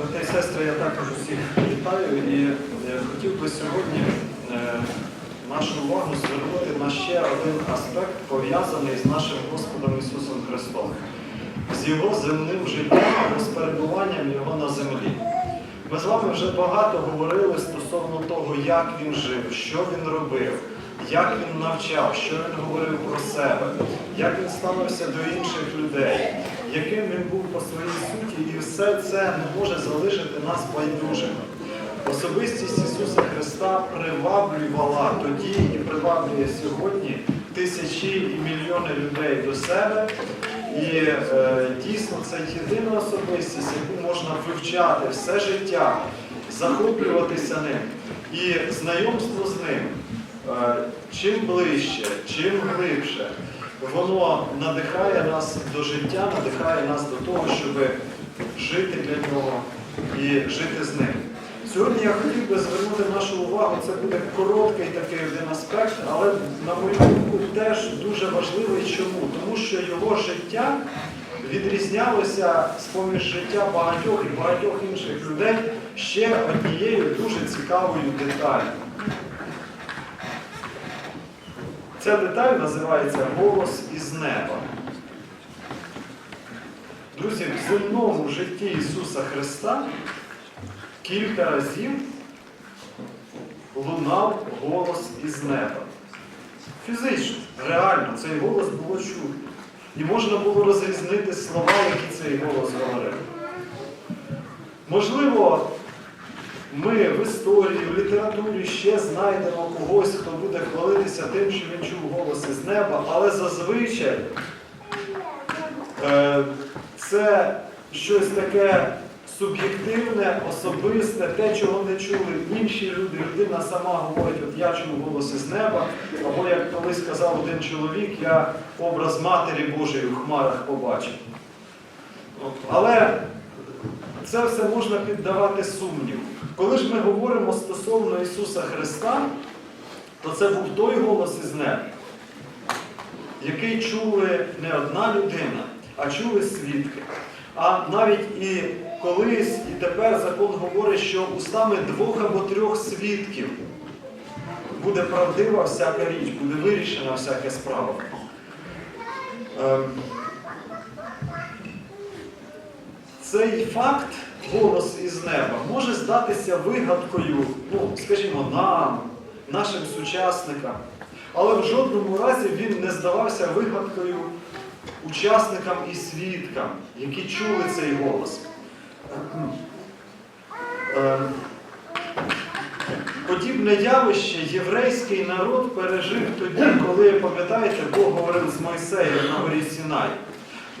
Брати і сестри, я також усіх вітаю і е, хотів би сьогодні е, нашу увагу звернути на ще один аспект, пов'язаний з нашим Господом Ісусом Христом, з Його земним життям або з перебуванням Його на землі. Ми з вами вже багато говорили стосовно того, як він жив, що він робив, як він навчав, що він говорив про себе, як він ставився до інших людей, яким він був по своїй суті, і все це не може залишити нас байдужими. Особистість Ісуса Христа приваблювала тоді і приваблює сьогодні тисячі і мільйони людей до себе. І е, дійсно це єдина особистість, яку можна вивчати все життя, захоплюватися ним. І знайомство з ним е, чим ближче, чим глибше, воно надихає нас до життя, надихає нас до того, щоб жити для нього і жити з ним. Сьогодні я хотів би звернути нашу увагу, це буде короткий такий один аспект, але, на мою думку, теж дуже важливий. Чому? Тому що його життя відрізнялося з-поміж життя багатьох і багатьох інших людей ще однією дуже цікавою деталью. Ця деталь називається голос із неба. Друзі, в земному житті Ісуса Христа кілька разів лунав голос із неба. Фізично, реально, цей голос було чутно. І можна було розрізнити слова, які цей голос говорив. Можливо, ми в історії, в літературі ще знайдемо когось, хто буде хвалитися тим, що він чув голос із неба, але зазвичай е, це щось таке суб'єктивне, особисте, те, чого не чули інші люди. Людина сама говорить, от я чув голос із неба, або як колись сказав один чоловік, я образ Матері Божої в хмарах побачив. Але це все можна піддавати сумніву. Коли ж ми говоримо стосовно Ісуса Христа, то це був той голос із неба, який чули не одна людина, а чули свідки. А навіть і колись, і тепер закон говорить, що устами двох або трьох свідків буде правдива всяка річ, буде вирішена всяка справа. Ем, Цей факт, голос із неба, може здатися вигадкою, ну, скажімо, нам, нашим сучасникам. Але в жодному разі він не здавався вигадкою учасникам і свідкам, які чули цей голос. Ем, Подібне явище єврейський народ пережив тоді, коли, пам'ятаєте, Бог говорив з Мойсеєм на горі Сінай.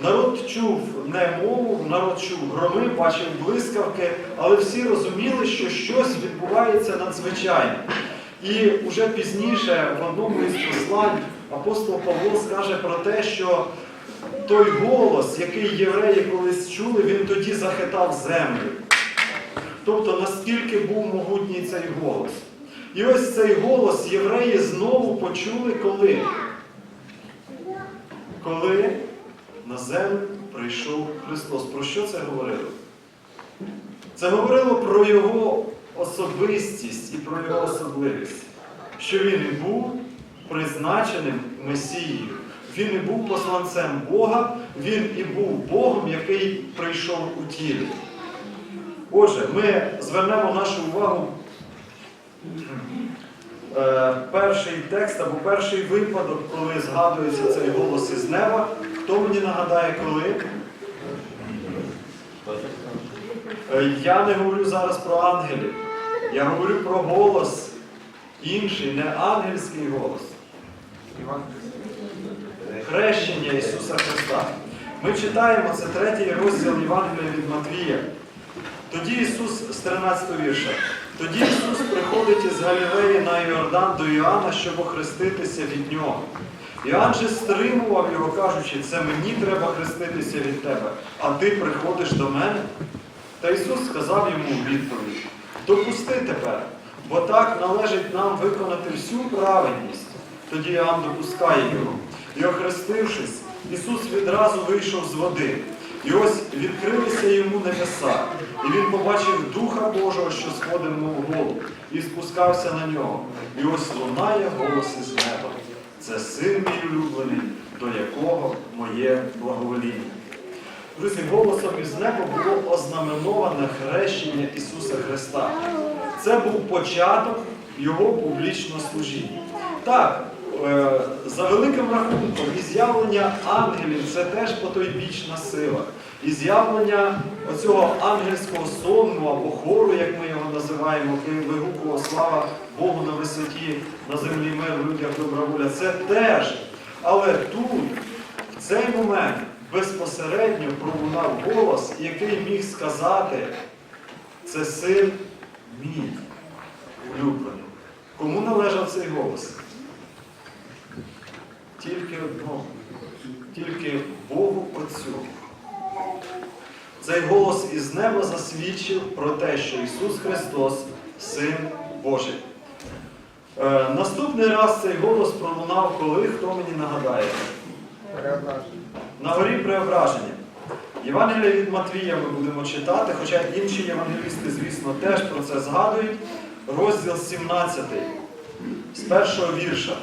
Народ чув не мову, народ чув громи, бачив блискавки, але всі розуміли, що щось відбувається надзвичайне. І вже пізніше в одному із послань апостол Павло скаже про те, що той голос, який євреї колись чули, він тоді захитав землю. Тобто наскільки був могутній цей голос. І ось цей голос євреї знову почули коли? Коли на землю прийшов Христос. Про що це говорило? Це говорило про Його особистість і про Його особливість, що Він і був призначеним Месією. Він і був посланцем Бога, він і був Богом, який прийшов у тілі. Отже, ми звернемо нашу увагу. е, Перший текст або перший випадок, коли згадується цей голос із неба. Хто мені нагадає, коли? Е, Я не говорю зараз про ангелів. Я говорю про голос інший, не ангельський голос. Хрещення Ісуса Христа. Ми читаємо це третій розділ Євангелія від Матвія. Тоді Ісус з 13 вірша. Тоді Ісус приходить із Галілеї на Йордан до Іоанна, щоб охреститися від нього. Іоанн же стримував його, кажучи, це мені треба хреститися від тебе, а ти приходиш до мене. Та Ісус сказав йому відповідь: допусти тепер, бо так належить нам виконати всю праведність. Тоді Іоанн допускає його. І охрестившись, Ісус відразу вийшов з води. І ось відкрилися йому небеса, і він побачив Духа Божого, що сходив мов голуб, і спускався на нього. І ось лунає голос із неба. Це син мій улюблений, до якого моє благовоління. Друзі, голосом із неба було ознаменоване хрещення Ісуса Христа. Це був початок Його публічного служіння. Так, за великим рахунком, і з'явлення ангелів це теж потойбічна сила. І з'явлення оцього ангельського сонму або хору, як ми його називаємо, вигукував слава Богу на висоті, на землі мир, в людях добра воля, це теж. Але тут, в цей момент, безпосередньо пролунав голос, який міг сказати, це син мій улюблений. Кому належав цей голос? Тільки одному, тільки Богу Отцю. Цей голос із неба засвідчив про те, що Ісус Христос Син Божий. Е, наступний раз цей голос пролунав, коли хто мені нагадає? На горі преображення. Євангелія від Матвія ми будемо читати, хоча інші євангелісти, звісно, теж про це згадують. Розділ 17 з першого вірша.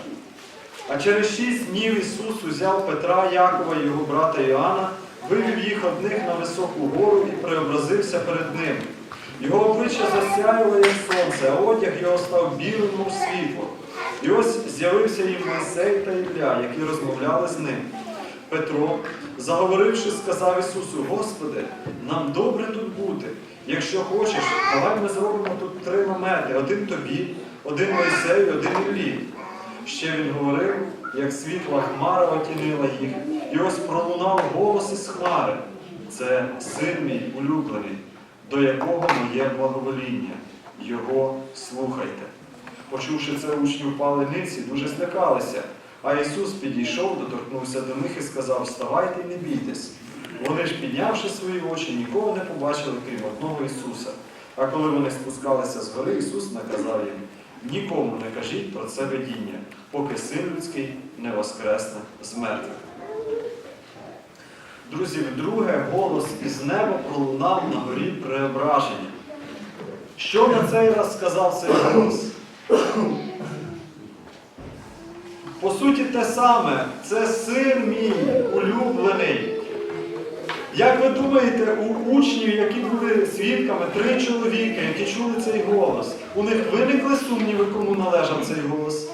А через шість днів Ісус узяв Петра, Якова і його брата Іоанна, вивів їх одних на високу гору і преобразився перед ним. Його обличчя засяяло, як сонце, а одяг його став білим, мов світло. І ось з'явився їм Мойсей та Ілля, які розмовляли з ним. Петро, заговоривши, сказав Ісусу, Господи, нам добре тут бути. Якщо хочеш, давай ми зробимо тут три намети: один тобі, один Мойсею, один Іллі. Ще він говорив, як світла хмара отінила їх, і ось пролунав голос із хмари. Це син мій улюблений, до якого моє благовоління. Його слухайте. Почувши це, учні впали ниці, дуже злякалися. А Ісус підійшов, доторкнувся до них і сказав: Вставайте і не бійтесь. Вони ж, піднявши свої очі, нікого не побачили, крім одного Ісуса. А коли вони спускалися з гори, Ісус наказав їм: нікому не кажіть про це видіння, поки син людський не воскресне з мертвих. Друзі, вдруге голос із неба пролунав на горі преображення. Що на цей раз сказав цей голос? По суті, те саме, це син мій улюблений. Як ви думаєте, у учнів, які були свідками, три чоловіки, які чули цей голос, у них виникли сумніви, кому належав цей голос?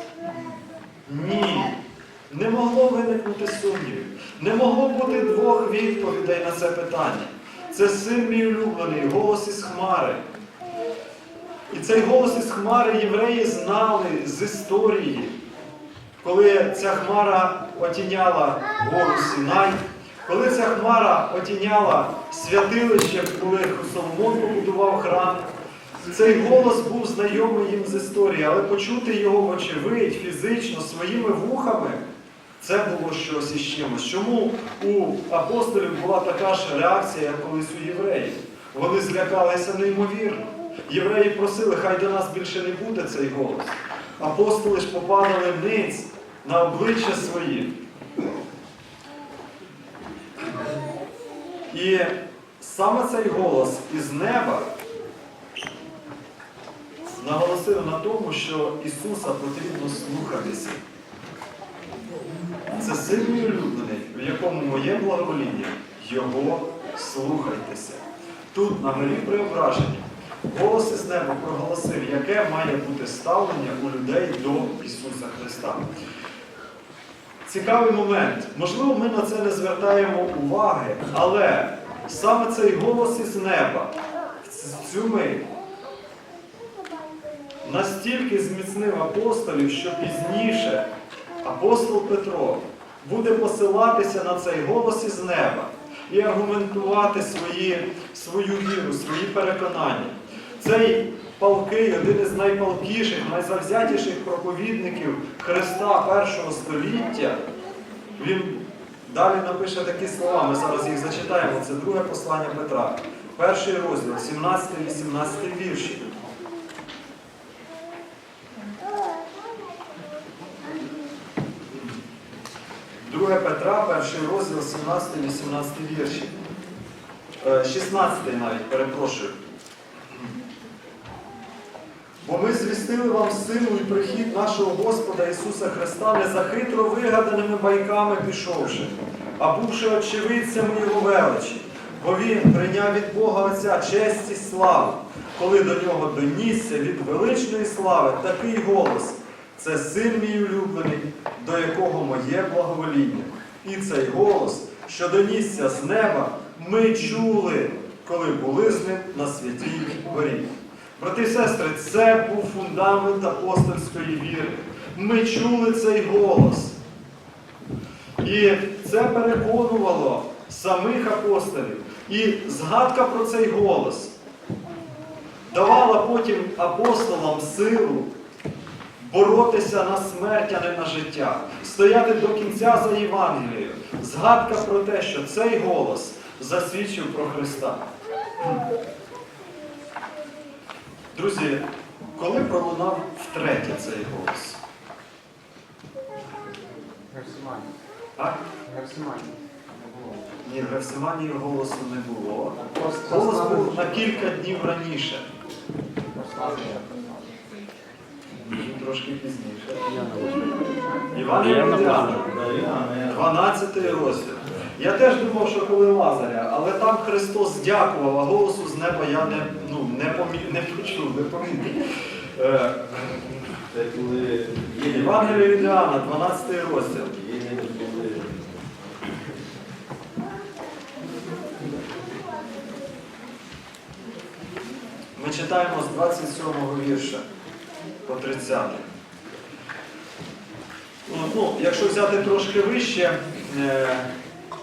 Ні. Не могло виникнути сумнівів. Не могло бути двох відповідей на це питання. Це син мій улюблений, голос із хмари. І цей голос із хмари євреї знали з історії, коли ця хмара отіняла гору Сінай, коли ця хмара отіняла святилище, коли Соломон побудував храм. Цей голос був знайомий їм з історії, але почути його вочевидь, фізично, своїми вухами, це було щось із чимось. Чому у апостолів була така ж реакція, як колись у євреїв? Вони злякалися неймовірно. Євреї просили, хай до нас більше не буде цей голос. Апостоли ж попадали ниць на обличчя свої. І саме цей голос із неба наголосив на тому, що Ісуса потрібно слухатися. Це мій улюблений, в якому моє благовоління, Його слухайтеся. Тут, на горі преображення, голос із неба проголосив, яке має бути ставлення у людей до Ісуса Христа. Цікавий момент. Можливо, ми на це не звертаємо уваги, але саме цей голос із неба в цю мить настільки зміцнив апостолів, що пізніше апостол Петро буде посилатися на цей голос із неба і аргументувати свої, свою віру, свої переконання. Цей палкий, один із найпалкіших, найзавзятіших проповідників Христа першого століття, він далі напише такі слова, ми зараз їх зачитаємо. Це друге послання Петра, перший розділ, 17-18 вірші. 2 Петра, перший розділ, 17-18 вірші. Е, 16 навіть, перепрошую. Бо ми звістили вам силу і прихід нашого Господа Ісуса Христа не за хитро вигаданими байками пішовши, а бувши очевидцями Його величі. Бо Він прийняв від Бога Отця честь і славу, коли до нього донісся від величної слави такий голос. Це син мій улюблений, до якого моє благовоління. І цей голос, що донісся з неба, ми чули, коли були з ним на святій горі. Брати і сестри, це був фундамент апостольської віри. Ми чули цей голос. І це переконувало самих апостолів. І згадка про цей голос давала потім апостолам силу боротися на смерть, а не на життя, стояти до кінця за Євангелією. Згадка про те, що цей голос засвідчив про Христа. Друзі, коли пролунав втретє цей голос? Герсимані. А? Герсимані. Ні, в Гефсиманії голосу не було. Голос був на кілька днів раніше. Трошки пізніше. Іван Євангеліана, 12 розділ. Я теж думав, що коли Лазаря, але там Христос дякував, а голосу з неба я не, не, помі... не почув, не помітив. Е, Це коли Євангелія від Іоанна, 12 розділ. Ми читаємо з 27 вірша по 30. Ну, Ну, якщо взяти трошки вище, е,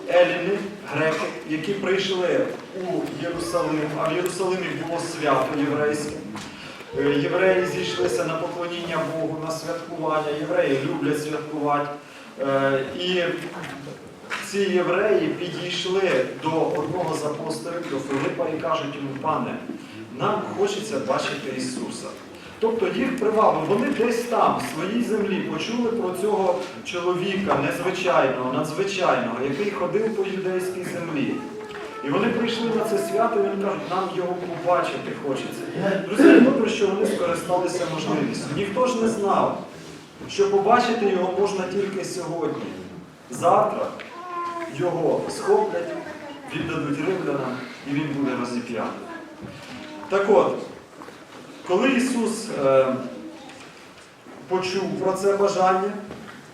еліни, греки, які прийшли у Єрусалим, а в Єрусалимі було свято єврейське. Е, Євреї зійшлися на поклоніння Богу, на святкування. Євреї люблять святкувати. Е, І ці євреї підійшли до одного з апостолів, до Филипа, і кажуть йому, пане, нам хочеться бачити Ісуса. Тобто їх привабили, вони десь там, в своїй землі, почули про цього чоловіка незвичайного, надзвичайного, який ходив по юдейській землі. І вони прийшли на це свято, і вони кажуть, нам його побачити хочеться. Друзі, добре, що вони скористалися можливістю. Ніхто ж не знав, що побачити його можна тільки сьогодні. Завтра його схоплять, віддадуть римлянам, і він буде розіп'ятий. Так от, коли Ісус е, почув про це бажання,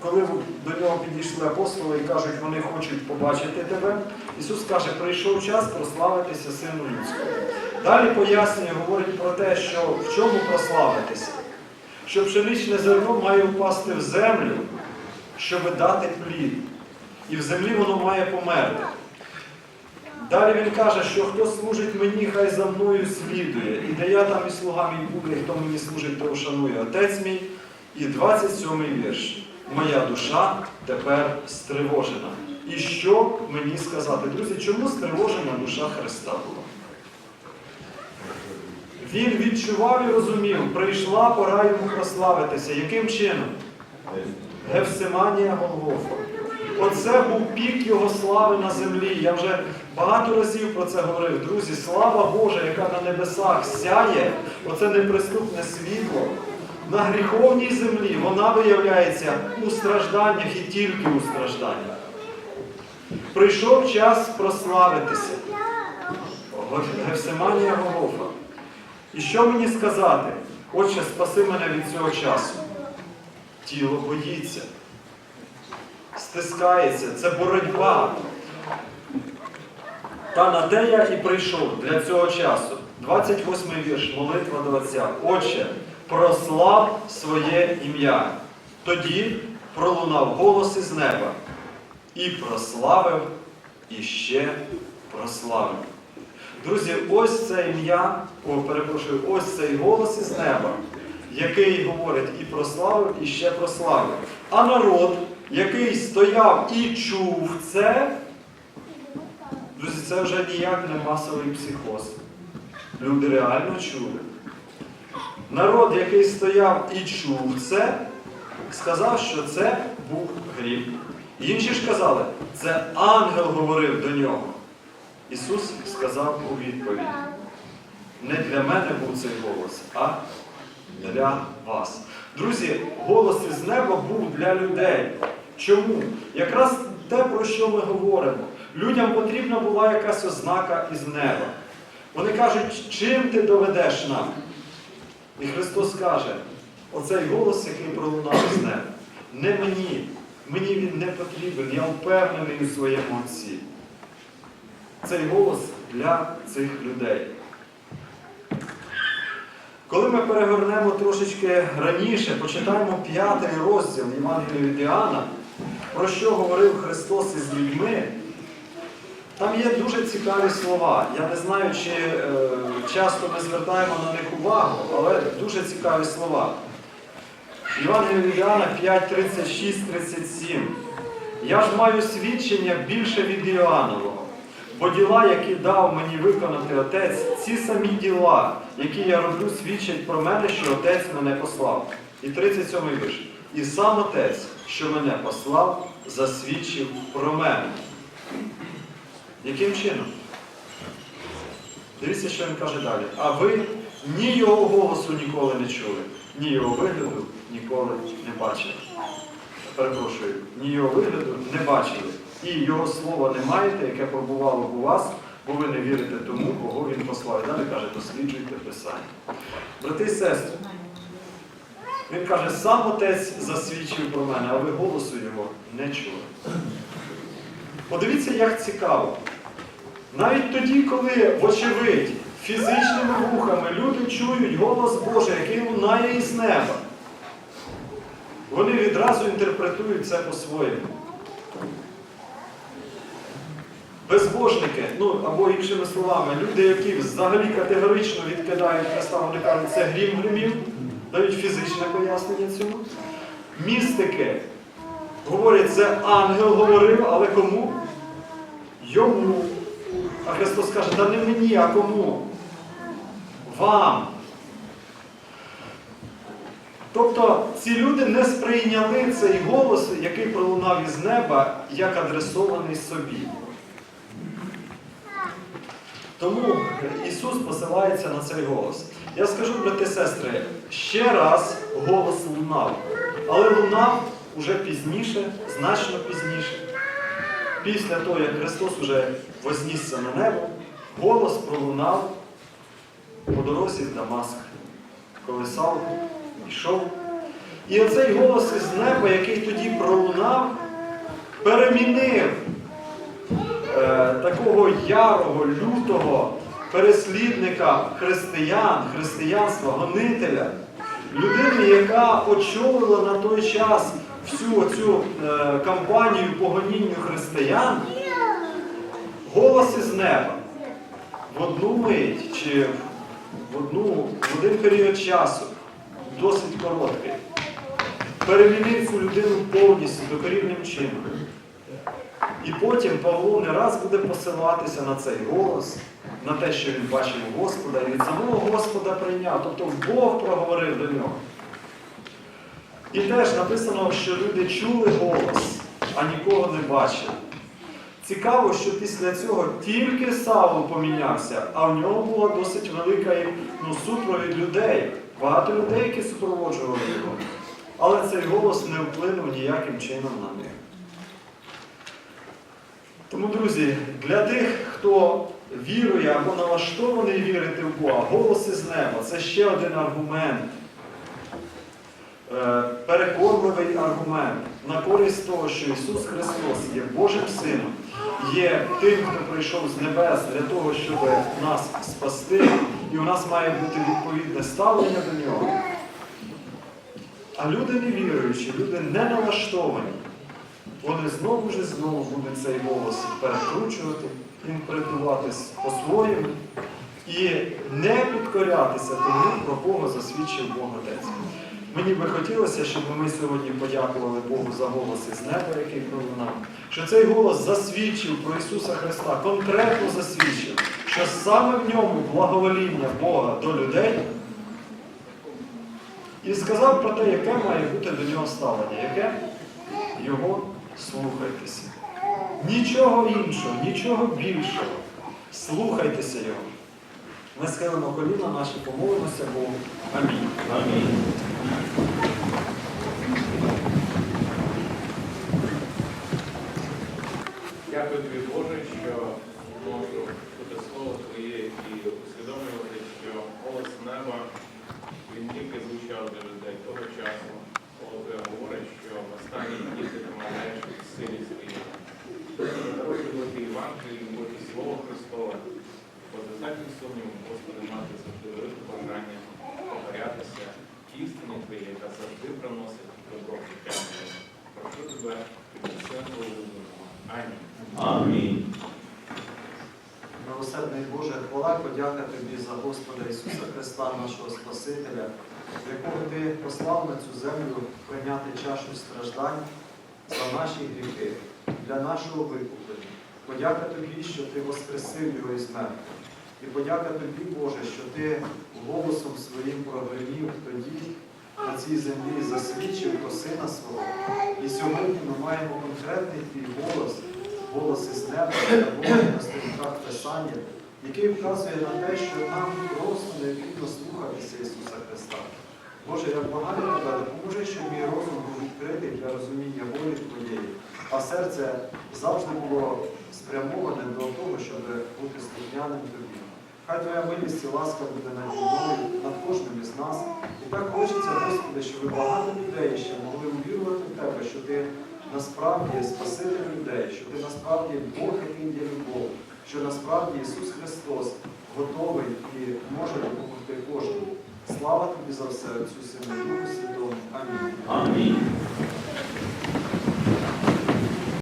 коли до нього підійшли апостоли і кажуть, вони хочуть побачити тебе, Ісус каже, прийшов час прославитися Сину Людському. Далі пояснює, говорить про те, що в чому прославитися. Що пшеничне зерно має впасти в землю, щоб дати плід. І в землі воно має померти. Далі він каже, що хто служить мені, хай за мною слідує. І де я там і слуга мій буде, і хто мені служить, то вшанує Отець мій. І 27 вірш. Моя душа тепер стривожена. І що мені сказати? Друзі, чому стривожена душа Христа була? Він відчував і розумів, прийшла пора йому прославитися. Яким чином? Гефсиманія Голгофа. Оце був пік його слави на землі. Я вже багато разів про це говорив. Друзі, слава Божа, яка на небесах сяє, оце неприступне світло. На гріховній землі вона виявляється у стражданнях і тільки у стражданнях. Прийшов час прославитися. Гефсиманія Голгофа. І що мені сказати? Отче, спаси мене від цього часу. Тіло боїться, стискається, це боротьба. Та на те я і прийшов для цього часу. 28 вірш, молитва до Отця. Отче, прослав своє ім'я. Тоді пролунав голос із неба. І прославив, і ще прославив. Друзі, ось це ім'я, о, перепрошую, ось цей голос із неба, який говорить і прославив, і ще прославив. А народ, який стояв і чув це, друзі, це вже ніяк не масовий психоз. Люди реально чули. Народ, який стояв і чув це, сказав, що це був грім. Інші ж казали, це ангел говорив до нього. Ісус сказав у відповідь: не для мене був цей голос, а для вас. Друзі, голос із неба був для людей. Чому? Якраз те, про що ми говоримо. Людям потрібна була якась ознака із неба. Вони кажуть, чим ти доведеш нам? І Христос каже, оцей голос, який пролунав із неба, не мені. Мені він не потрібен, я впевнений у своєму Отці. Цей голос для цих людей. Коли ми перегорнемо трошечки раніше, почитаємо п'ятий розділ Євангелія від Іоанна, про що говорив Христос із людьми, там є дуже цікаві слова. Я не знаю, чи е, часто ми звертаємо на них увагу, але дуже цікаві слова. Євангелія від Іоанна 5, 36, 37. Я ж маю свідчення більше від Іоаннового. Бо діла, які дав мені виконати Отець, ці самі діла, які я роблю, свідчать про мене, що Отець мене послав. І 37 вірш. І сам Отець, що мене послав, засвідчив про мене. Яким чином? Дивіться, що він каже далі. А ви ні його голосу ніколи не чули, ні його вигляду ніколи не бачили. Перепрошую, ні його вигляду не бачили. І його слова не маєте, яке побувало у вас, бо ви не вірите тому, кого він послав. І далі каже, досліджуйте Писання. Брати і сестри, він каже, сам отець засвідчив про мене, а ви голосу його не чули. Подивіться, як цікаво. Навіть тоді, коли, вочевидь, фізичними вухами люди чують голос Божий, який лунає із неба, вони відразу інтерпретують це по-своєму. Безбожники, ну або іншими словами, люди, які взагалі категорично відкидають Христа, вони кажуть, це грім гримів, дають фізичне пояснення цьому. Містики говорять, це ангел говорив, але кому? Йому. А Христос каже, та не мені, а кому? Вам. Тобто ці люди не сприйняли цей голос, який пролунав із неба, як адресований собі. Тому Ісус посилається на цей голос. Я скажу, брати і сестри, ще раз голос лунав. Але лунав уже пізніше, значно пізніше. Після того, як Христос уже вознісся на небо, голос пролунав по дорозі в Дамаск, коли Савл йшов. І оцей голос із неба, який тоді пролунав, перемінив е, такого ярого, лютого переслідника християн, християнства, гонителя, людини, яка очолила на той час всю цю е, кампанію по гонінню християн, голос із неба в одну мить чи в, одну, в один період часу, досить короткий, перемінив цю людину повністю докорінним чином. І потім Павло не раз буде посилатися на цей голос, на те, що він бачив Господа, і від самого Господа прийняв. Тобто Бог проговорив до нього. І теж написано, що люди чули голос, а нікого не бачили. Цікаво, що після цього тільки Савл помінявся, а в нього була досить велика ну, супровід людей, багато людей, які супроводжували його. Але цей голос не вплинув ніяким чином на них. Тому, друзі, для тих, хто вірує або налаштований вірити в Бога, голос із неба це ще один аргумент. Е, Переконливий аргумент на користь того, що Ісус Христос є Божим Сином, є тим, хто прийшов з небес для того, щоб нас спасти, і у нас має бути відповідне ставлення до нього. А люди невіруючі, люди не налаштовані, вони знову ж знову будуть цей голос перекручувати, інтерпретувати по-своєму і не підкорятися тому, про кого засвідчив Бог Отець. Мені би хотілося, щоб ми сьогодні подякували Богу за голос із неба, який пролунав, що цей голос засвідчив про Ісуса Христа, конкретно засвідчив, що саме в ньому благовоління Бога до людей. І сказав про те, яке має бути до нього ставлення, яке його слухайтеся. Нічого іншого, нічого більшого. Слухайтеся його. Ми схилимо коліна наші, помолимося Богу. Амінь. Амінь. Дякую тобі, Боже, що можу чути слово Твоє і усвідомлювати, що голос неба він тільки звучав для людей того часу, коли Твоє говорить, що в останній дні ти помагаєш в силі своїй. Народжувати Євангелії, бути Слово Христове, бо достатньо сумніву, Господи, мати завжди велике бажання покорятися істині Твоєї, яка завжди приносить добро в життя. моє. Прошу тебе, піднеси улюбленого. Амінь. Милосердний Боже, хвала, подяка Тобі за Господа Ісуса Христа, нашого Спасителя, якого Ти послав на цю землю прийняти чашу страждань за наші гріхи, для нашого викуплення. Подяка Тобі, що Ти воскресив його із мертвих. І подяка Тобі, Боже, що Ти голосом своїм прогремів тоді на цій землі засвідчив про Сина свого. І сьогодні ми маємо конкретний твій голос, голос із неба, дарований на сторінках Писання, який вказує на те, що нам просто необхідно слухатися Ісуса Христа. Боже, я благаю тебе, допоможи, щоб мій розум був відкритий для розуміння волі Твоєї, а серце завжди було спрямоване до того, щоб бути слухняним Тобі. Хай Твоя милість і ласка буде над мною, над кожним із нас. І так хочеться, Господи, щоб багато людей ще могли увірувати в Тебе, що Ти насправді Спаситель людей, що Ти насправді Бог, який є любов, що насправді Ісус Христос готовий і може допомогти кожному. Слава тобі за все, Отцю Сину Духу Святому. Амінь. Амінь.